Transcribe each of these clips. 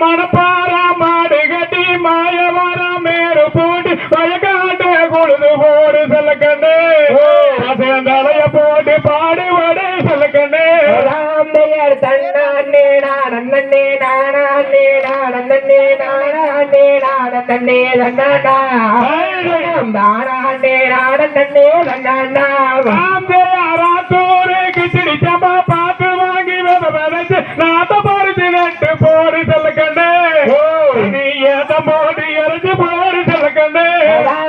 மணப்பார மாடு கட்டி மாயவார மேடு போட்டு வயக்காட்டு கொழுது போடு செல்லக்கண்ணு பசந்தலைய போட்டு செல்லக்கண்ணு ராமையர் தன்னே நாடே நாடே நாடே நாடே நன்னா தானே நன்னா ராத்தூரு கிச்சடி சம்பா பார்த்து வாங்கி வித விதைச்சு நாத்த போடுச்சு நட்டு போடு செல்லக்கண்ணு. நீ ஏத்த போட்டு இறச்சி போடு செல்லக்கண்ணு. ராமையர்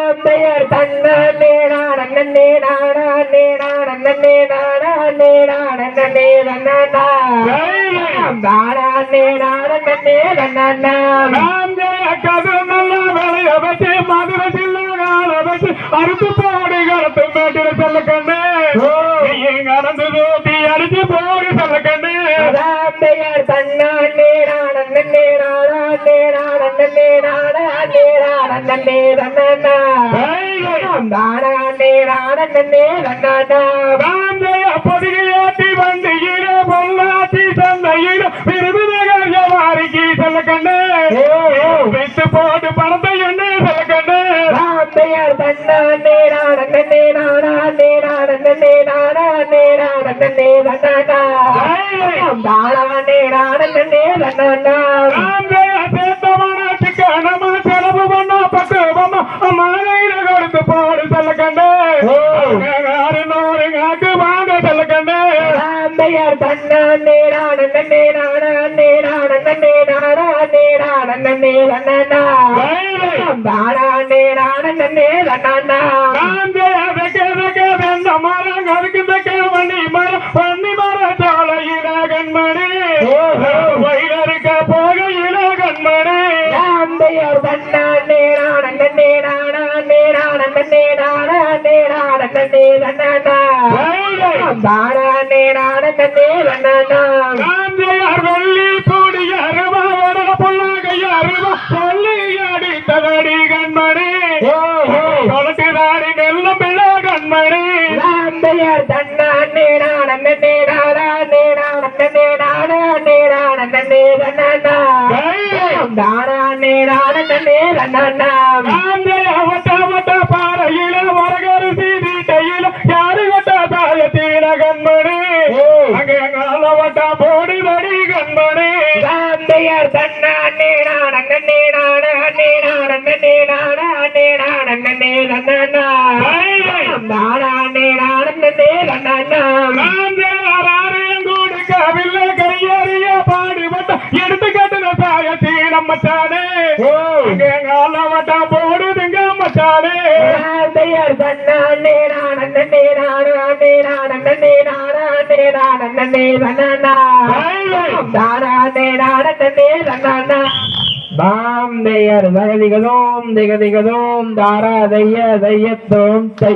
நாடே நாடே நன்னா தானே நாடே நன்னா அறுத்து போடி கருத்து மேட்டில செல்ல கண்ணு கடந்து தூத்தி அடிச்சு போடு செல்ல கண்ணு ராமையர் தன்னே நாடே நாடே நன்னா தானே நாடே நன்னா பொதிகையாட்டி வண்டியில பொள்ளாச்சி சந்தையில விருதுநகர் ஜவாரிக்கு செல்ல கண்ணு. வைத்து போட்டு பணத்தை என்ன செல்ல கண்ணு. ராமையர் தன்னே நாடே நாடே நாடே நாடே நாடே நன்னா தானே நாடே நன்னா செலவு காக்கு வாங்க செல்ல கண்ணு. ராமையர் தன்னே நாடே நாடே நாடே நாடே நாடே நன்னா தானே நாடே நன்னா ராமையர் தன்னே நாடே நாடே நன்னா தானே நாடே நன்னா ராமையர் தன்னே நாடே நாடே நாடே நாடே நாடே நன்னா தானே நாடே நன்னா போடுதடி ராமையர் தன்னே நாடே நாடே நாடே நாடே நாடே நன்னா தானே நாடே நன்னா எடுத்து கட்டுன சாய சீனம் மச்சானே போடுதுங்க. மச்சானே ராமையர் தன்னே நாடே நாடே நாடே நாடே நாடே நன்னா தானே நாடே நன்னா பாம் தெய்யர் தகதிகதோம் திகதிகதோம் தாரா தெய்ய தெய்யத்தோம் தை